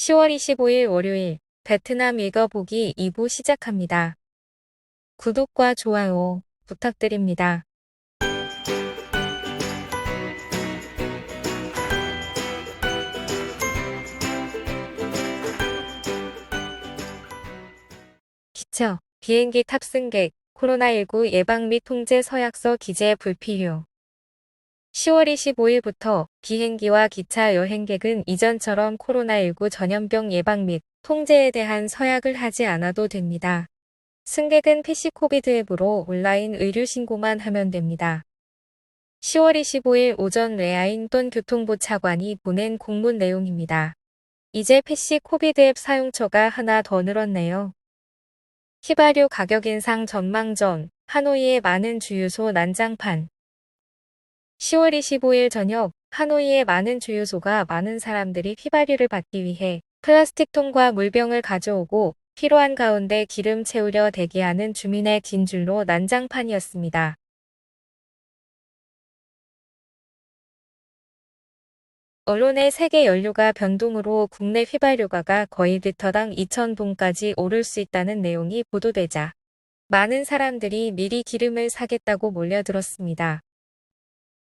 10월 25일 월요일 베트남 읽어보기 2부 시작합니다. 구독과 좋아요 부탁드립니다. 기처, 비행기 탑승객, 코로나19 예방 및 통제 서약서 기재 불필요. 10월 25일부터 비행기와 기차 여행객은 이전처럼 코로나19 전염병 예방 및 통제에 대한 서약을 하지 않아도 됩니다. 승객은 PC 코비드 앱으로 온라인 의료 신고만 하면 됩니다. 10월 25일 오전 레아인돈 교통부 차관이 보낸 공문 내용입니다. 이제 PC 코비드 앱 사용처가 하나 더 늘었네요. 휘발유 가격 인상 전망 전 하노이의 많은 주유소 난장판 10월 25일 저녁 하노이의 많은 주유소가 많은 사람들이 휘발유를 받기 위해 플라스틱 통과 물병을 가져오고 필요한 가운데 기름 채우려 대기하는 주민의 긴 줄로 난장판이었습니다. 언론의 세계 연료가 변동으로 국내 휘발유가가 거의 리터당 2,000동까지 오를 수 있다는 내용이 보도되자 많은 사람들이 미리 기름을 사겠다고 몰려들었습니다.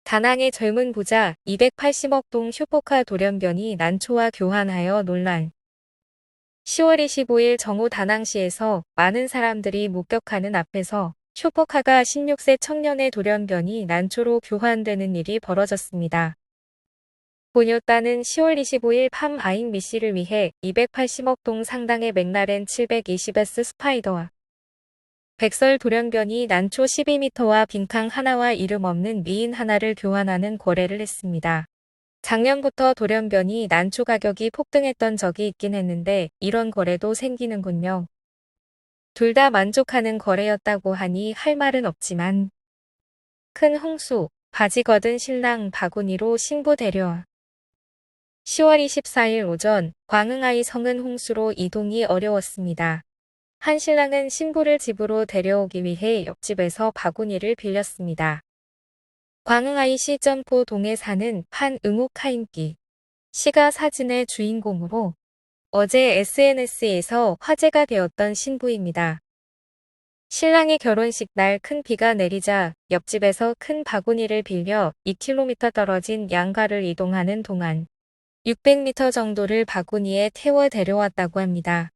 다낭의 젊은 부자 280억 동 슈퍼카 돌연변이 난초와 교환하여 논란. 10월 25일 정오 다낭시에서 많은 사람들이 목격하는 앞에서 슈퍼카가 16세 청년의 돌연변이 난초로 교환되는 일이 벌어졌습니다. 보뇨따는 10월 25일 팜 아인 미씨를 위해 280억 동 상당의 맥라렌 720S 스파이더와 백설 돌연변이 난초 12m와 빈캉 하나와 이름 없는 미인 하나를 교환하는 거래를 했습니다. 작년부터 돌연변이 난초 가격이 폭등했던 적이 있긴 했는데 이런 거래도 생기는군요. 둘 다 만족하는 거래였다고 하니 할 말은 없지만 큰 홍수, 바지 걷은 신랑 바구니로 신부 데려와 10월 24일 오전 광흥아이 성은 홍수로 이동이 어려웠습니다. 한 신랑은 신부를 집으로 데려오기 위해 옆집에서 바구니를 빌렸습니다. 광흥아이 시 점포 동에 사는 판응옥하인기 씨가 사진의 주인공으로 어제 SNS에서 화제가 되었던 신부입니다. 신랑의 결혼식 날 큰 비가 내리자 옆집에서 큰 바구니를 빌려 2km 떨어진 양가를 이동하는 동안 600m 정도를 바구니에 태워 데려왔다고 합니다.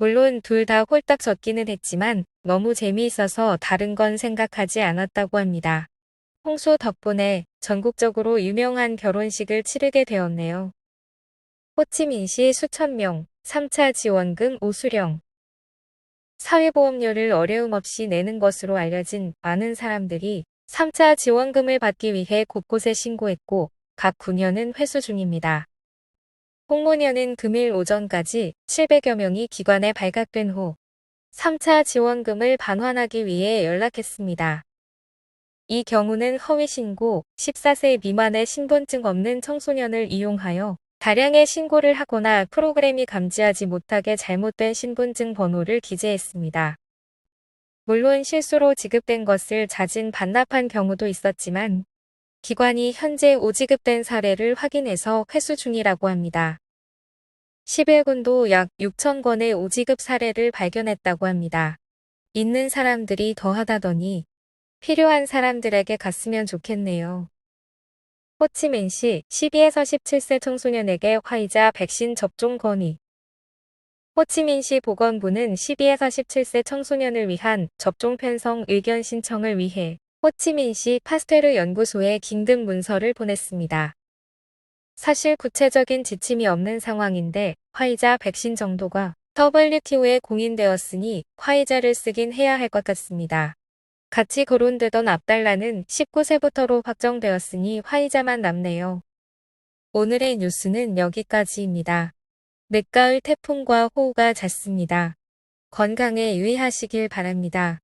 물론 둘 다 홀딱 젖기는 했지만 너무 재미있어서 다른 건 생각하지 않았다고 합니다. 홍수 덕분에 전국적으로 유명한 결혼식을 치르게 되었네요. 호치민시 수천 명, 3차 지원금 우수령. 사회보험료를 어려움 없이 내는 것으로 알려진 많은 사람들이 3차 지원금을 받기 위해 곳곳에 신고했고 각 구년은 회수 중입니다. 공무원은 금일 오전까지 700여 명이 기관에 발각된 후 3차 지원금을 반환하기 위해 연락했습니다. 이 경우는 허위 신고, 14세 미만의 신분증 없는 청소년을 이용하여 다량의 신고를 하거나 프로그램이 감지하지 못하게 잘못된 신분증 번호를 기재했습니다. 물론 실수로 지급된 것을 자진 반납한 경우도 있었지만 기관이 현재 오지급된 사례를 확인해서 회수 중이라고 합니다. 11군도 약 6천 건의 오지급 사례를 발견했다고 합니다. 있는 사람들이 더하다더니 필요한 사람들에게 갔으면 좋겠네요. 호치민시 12에서 17세 청소년에게 화이자 백신 접종 건의 호치민시 보건부는 12에서 17세 청소년을 위한 접종 편성 의견 신청을 위해 호치민시 파스테르 연구소에 긴급 문서를 보냈습니다. 사실 구체적인 지침이 없는 상황인데 화이자 백신 정도가 WTO에 공인되었으니 화이자를 쓰긴 해야 할 것 같습니다. 같이 거론되던 앞달라는 19세부터로 확정되었으니 화이자만 남네요. 오늘의 뉴스는 여기까지입니다. 늦가을 태풍과 호우가 잦습니다. 건강에 유의하시길 바랍니다.